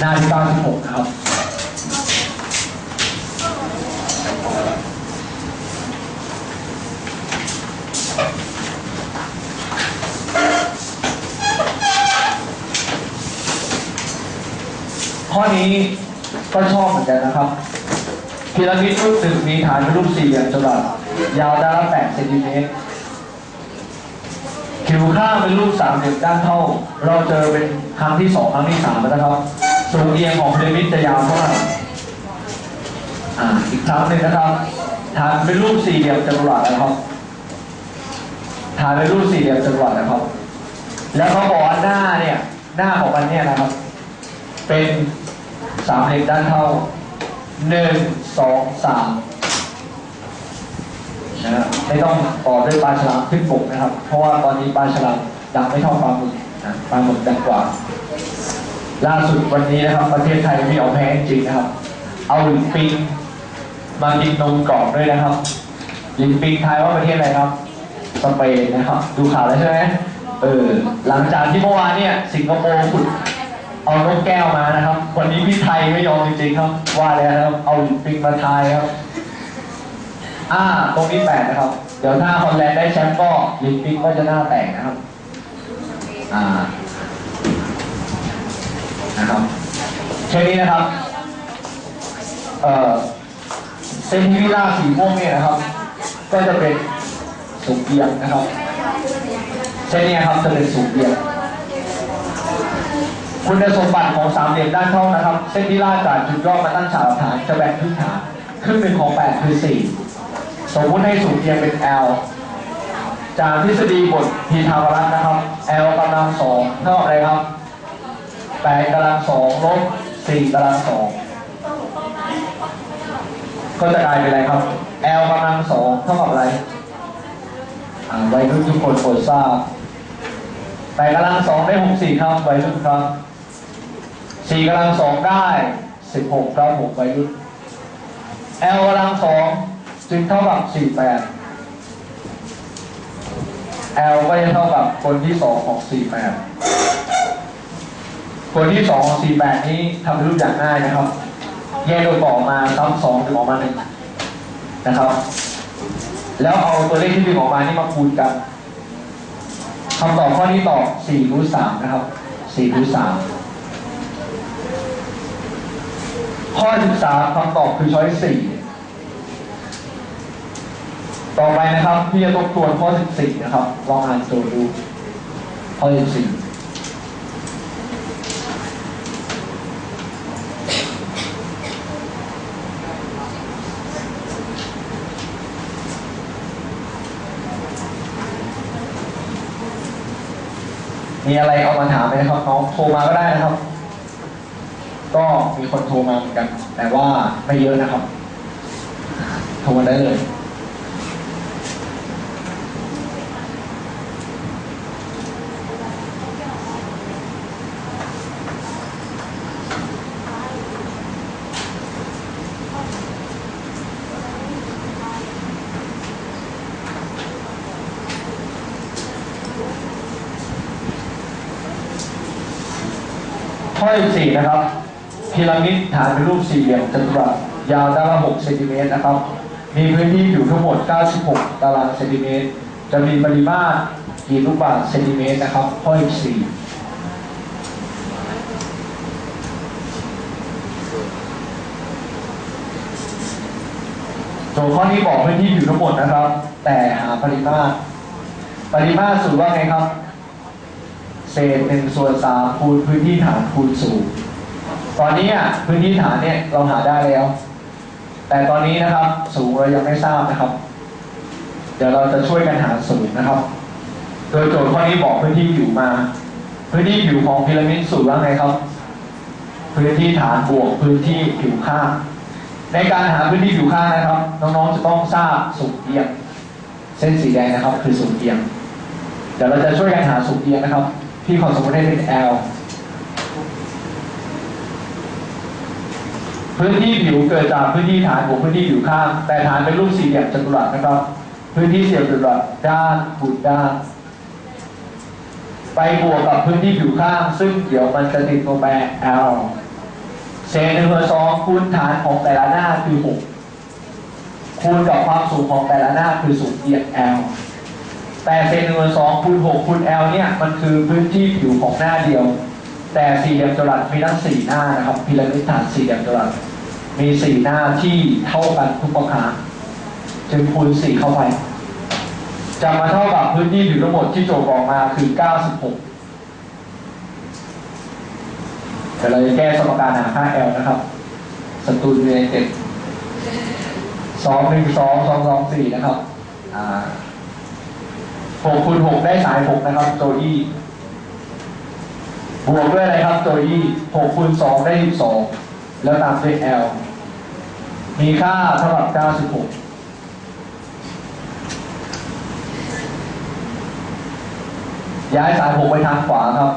หน้าที่96ครับข้อนี้ก็ชอบเหมือนกันนะครับพีระมิดรูปหนึ่งมีฐานเป็นรูปสี่เหลี่ยมจัตุรัสยาวด้านละ8เซนติเมตรผิวข้างเป็นรูปสามเหลี่ยมด้านเท่า เราเจอเป็นครั้งที่สองครั้งที่สามแล้วนะครับ สูงเอียงของพีระมิดจะยาวเท่าไหร่อ่าอีกครั้งหนึ่งนะครับฐานเป็นรูปสี่เหลี่ยมจัตุรัสนะครับฐานเป็นรูปสี่เหลี่ยมจัตุรัสนะครับ แล้วเขาบอกว่าหน้าเนี่ย หน้าของมันเนี่ยนะครับ เป็นสามเหลี่ยมด้านเท่าหนึ่งสองสามนะครับไม่ต้องต่อด้วยปลาฉลามขึ้นบกนะครับ เพราะว่าตอนนี้ปลาฉลามดังไม่เท่าปลาหมึกนะปลาหมึกดังกว่า ล่าสุดวันนี้นะครับ ประเทศไทยไม่เอาแพ้จริงนะครับ เอาลินปิงมากินนมกรอบด้วยนะครับลินปิงทายว่าประเทศอะไรครับ สเปนนะครับ ดูข่าวแล้วใช่ไหมเออหลังจากที่เมื่อวานเนี่ย สิงคโปร์ขุดเอานกแก้วมานะครับ วันนี้พี่ไทยไม่ยอมจริงๆครับ ว่าแล้วนะครับเอาลินปิงมาทายครับอ่าตรงนี้แปลกนะครับ เดี๋ยวถ้าฮอลแลนด์ได้แชมป์ก็ลินปิงก็จะหน้าแตกนะครับ อ่า นะครับแค่นี้นะครับเอ่อเส้นที่วิล่าสีม่วงเนี่ยนะครับ ก็จะเป็นสูงเอียงนะครับเส้นนี้ครับจะเป็นสูงเอียงคุณสมบัติของสามเหลี่ยมด้านเท่านะครับ เส้นที่ลาดจากจุดยอดมาตั้งฉากฐานจะแบ่งครึ่งฐานครึ่งหนึ่งของแปดคือสี่สมมุติให้สูงเอียงเป็น L จากทฤษฎีบทพีทาโกรัสนะครับ L กำลังสองเท่ากับอะไรครับ แปดกำลังสองลบสี่กำลังสองก็จะกลายเป็นอะไรครับ L กำลังสองเท่ากับอะไรอ่าวัยรุ่นทุกคนโปรดทราบแปดกำลังสองได้หกสี่ครับวัยรุ่นครับสี่กำลังสองได้สิบหกครับผมวัยรุ่น L กำลังสองจึงเท่ากับสี่แปด L ก็จะเท่ากับคนที่สองของสี่แปด คนที่สองของสี่แปดนี้ทำให้รูปอย่างง่ายนะครับ แยกตัวต่อมาซ้ำสองดึงออกมาหนึ่งนะครับ แล้วเอาตัวเลขที่ดึงออกมานี่มาคูณกันคำตอบข้อนี้ตอบ4รูท3นะครับ4รูท3ข้อ13คำตอบคือช้อย4ต่อไปนะครับ พี่จะทบทวนข้อ14นะครับ ลองอ่านโจทย์ดูข้อ14 มีอะไรเอามาถามไหมนะครับน้องโทรมาก็ได้นะครับ ก็มีคนโทรมาเหมือนกัน แต่ว่าไม่เยอะนะครับโทรมาได้เลย ข้อ14นะครับพีระมิดฐานเป็นรูปสี่เหลี่ยมจัตุรัสยาวด้านละ6เซนติเมตรนะครับ มีพื้นที่อยู่ทั้งหมด 96 ตารางเซนติเมตร จะมีปริมาตรกี่ลูกบาศก์เซนติเมตรนะครับข้อ4โจทย์ข้อนี้บอกพื้นที่อยู่ทั้งหมดนะครับ แต่หาปริมาตร ปริมาตรสูตรว่าไงครับ เศษหนึ่งส่วนสามคูณพื้นที่ฐานคูณสูงตอนนี้อะพื้นที่ฐานเนี่ยเราหาได้แล้ว แต่ตอนนี้นะครับสูงเรายังไม่ทราบนะครับ เดี๋ยวเราจะช่วยกันหาสูงนะครับ โดยโจทย์ข้อนี้บอกพื้นที่ผิวมา พื้นที่ผิวของพีระมิดสูงว่าไงครับ พื้นที่ฐานบวกพื้นที่ผิวข้างในการหาพื้นที่ผิวข้างนะครับ น้องๆจะต้องทราบสูงเอียง เส้นสีแดงนะครับ คือสูงเอียงเดี๋ยวเราจะช่วยกันหาสูงเอียงนะครับ พี่ขอสมมติให้เป็น L พื้นที่ผิวเกิดจากพื้นที่ฐานบวกพื้นที่ผิวข้าง แต่ฐานเป็นรูปสี่เหลี่ยมจัตุรัสนะครับ พื้นที่เสี่ยมจัตุรัสด้านบุดด้านไปบวกกับพื้นที่ผิวข้าง ซึ่งเดี๋ยวมันจะติดตัวแปร L เศษหนึ่งส่วนสองคูณฐานของแต่ละหน้าคือหกคูณกับความสูงของแต่ละหน้าคือสูงเหยียด L แต่เศษหนึ่งส่วนสองคูณหกคูณ L เนี่ยมันคือพื้นที่ผิวของหน้าเดียว แต่สี่เหลี่ยมจัตุรัสมีทั้งสี่หน้านะครับพีระมิดฐานสี่เหลี่ยมจัตุรัสมีสี่หน้าที่เท่ากันทุกประการจึงคูณสี่เข้าไปจะมาเท่ากับพื้นที่ผิวทั้งหมดที่โจทย์บอกมาคือ 96แต่เราจะแก้สมการหาค่า L นะครับ สตูดิโอเต็ดสองหนึ่งสองสองสองสี่นะครับ อ่า หกคูณหกได้สายหกนะครับโจอี้บวกด้วยอะไรครับโจอี้หกคูณสองได้สิบสองแล้วตามด้วย L มีค่าเท่ากับเก้าสิบหกย้ายสายผมไปทางขวาครับ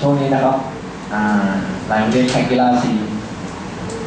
ช่วงนี้นะครับอ่าหลายโรงเรียนแข่งกีฬาสี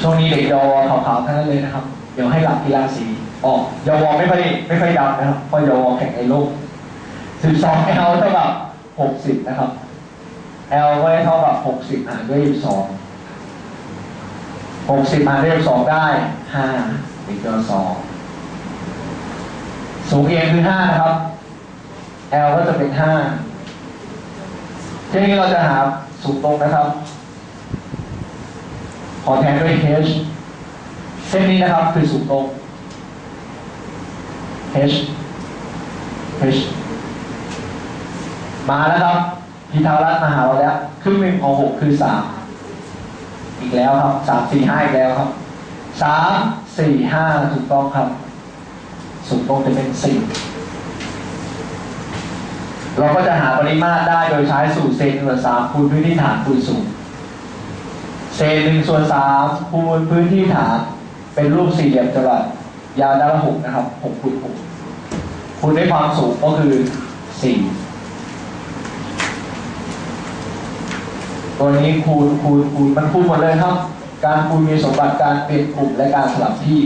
ช่วงนี้เด็กเยาวขาวๆทั้งนั้นเลยนะครับ เดี๋ยวให้หลักกีฬาสี ออกยาวอไม่ค่อยไม่ค่อยดังนะครับเพราะยาวอแข่งในโลก 12 L เท่ากับ 60 นะครับ L ก็เท่ากับ 60 หารด้วย 12 60 หารด้วย12 ได้ 5อีกตัว2สูงเอียงคือ 5 นะครับ L ก็จะเป็น 5 ทีนี้เราจะหาสูงตรงนะครับ ขอแทนด้วย H เส้นนี้นะครับคือสูงตรง H H มาแล้วครับพีทารัตมาหาเราแล้วครึ่งหนึ่งของหกคือสามอีกแล้วครับสามสี่ห้าอีกแล้วครับสามสี่ห้าถูกต้องครับสูงตรงจะเป็นสี่เราก็จะหาปริมาตรได้โดยใช้สูตรเศษหนึ่งส่วนสามคูณพื้นที่ฐานคูณสูงเศษหนึ่งส่วนสามคูณพื้นที่ฐานเป็นรูปสี่เหลี่ยมจัตุรัส ยาวด้านละหกนะครับหกคูณหกคูณด้วยความสูงก็คือสี่ตัวนี้คูณคูณคูณมันคูณหมดเลยครับ การคูณมีสมบัติการเปลี่ยนกลุ่มและการสลับที่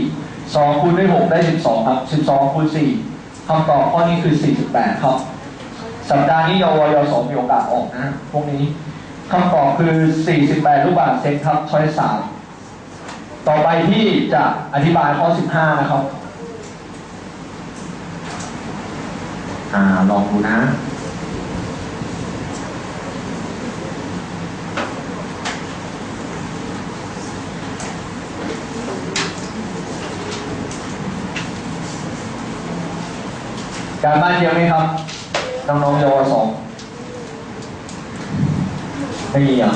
สองคูณด้วยหกได้สิบสองครับสิบสองคูณสี่คำตอบข้อนี้คือสี่สิบแปดครับ สัปดาห์นี้ยวยสมีโอกาสออกนะพวกนี้คำตอบคือ 48รูปบาทเซนครับช้อยสาม ต่อไปที่จะอธิบายข้อ 15 นะครับ อ่า ลองดูนะ การบ้านเยอะไหมครับ น้องๆเยาวสองไม่มีอะ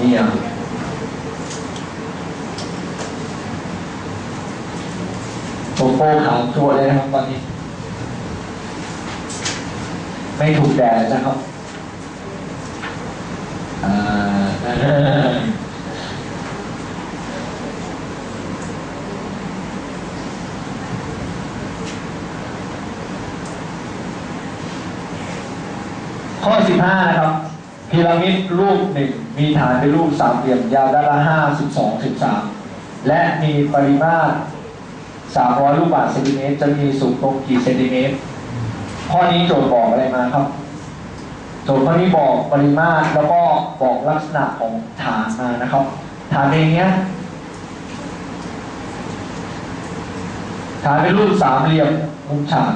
มีอะ โปโป้ขาวจั่วเลยนะครับตอนนี้ ไม่ถูกแดดนะครับอ่าข้อ 15 นะครับ พีระมิดรูปหนึ่งมีฐานเป็นรูปสามเหลี่ยมยาวด้านละ5 12 13 และมีปริมาตร 300 ลูกบาศก์เซนติเมตร จะมีสูงตรงกี่เซนติเมตร ข้อนี้โจทย์บอกอะไรมาครับ โจทย์ข้อนี้บอกปริมาตรแล้วก็บอกลักษณะของฐานมานะครับ ฐานเองเนี้ย ฐานเป็นรูปสามเหลี่ยมมุมฉาก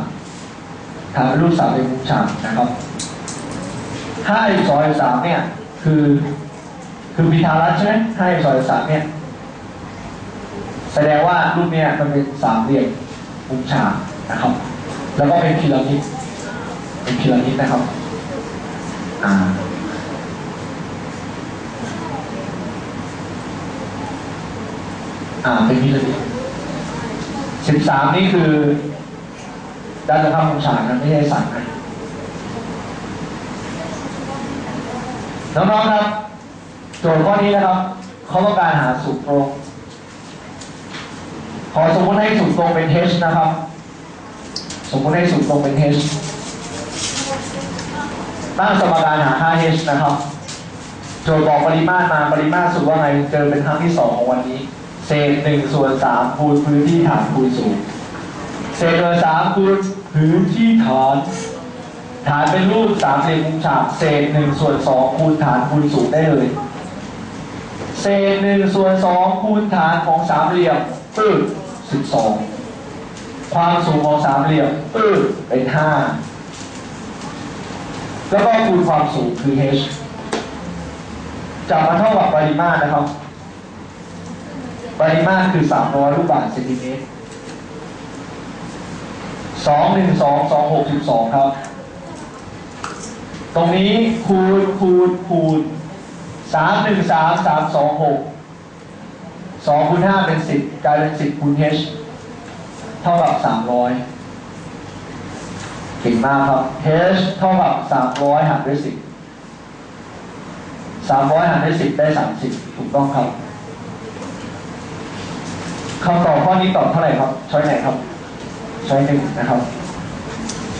ฐานเป็นรูปสามเหลี่ยมมุมฉากนะครับห้าซอยสามเนี่ย คือ คือพิธารัตน์ใช่ไหมห้าซอยสามเนี่ย แสดงว่ารูปเนี่ยมันเป็นสามเหลี่ยมมุมฉากนะครับ แล้วก็เป็นพีระมิดเป็นพีระมิดนะครับอ่าอ่าเป็นพีระมิดสิบสามนี่คือด้านข้ามมุมฉากนะไม่ใช่สันนะน้องๆครับโจทย์ข้อนี้นะครับเขาต้องการหาสูตรตรง อสมมติให้สูตรตรงเป็น h นะครับ สมมติให้สูตรตรงเป็น h ตั้งสมการหาค่า h นะครับ โจทย์บอกปริมาตรมาปริมาตรสูตรว่าไงเจอเป็นครั้งที่สองของวันนี้ เศษหนึ่งส่วนสามคูณพื้นที่ฐานคูณสูงเศษส่วนสามคูณพื้นที่ฐานฐานเป็นรูปสามเหลี่ยมมุมฉากเศษหนึ่งส่วนสองคูณฐานคูณสูงได้เลย เศษหนึ่งส่วนสองคูณฐานของสามเหลี่ยมปื้ด สิบสองความสูงของสามเหลี่ยมปื้ดเป็นห้าแล้วก็คูณความสูงคือ h จากมาเท่ากับปริมาตรนะครับ ปริมาตรคือ300ลูกบาศก์เซนติเมตรสองหนึ่งสองสองหกสิบสองครับ ตรงนี้คูณคูณคูณสามหนึ่งสามสามสองหก สองคูณห้าเป็นสิบกลายเป็นสิบคูณ h เท่ากับสามร้อยเก่งมากครับ h เท่ากับสามร้อยหารด้วยสิบสามร้อยหารด้วยสิบได้สามสิบถูกต้องครับคำตอบข้อนี้ตอบเท่าไหร่ครับช้อยไหนครับช้อยหนึ่งนะครับ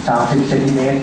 สามสิบเซนติเมตร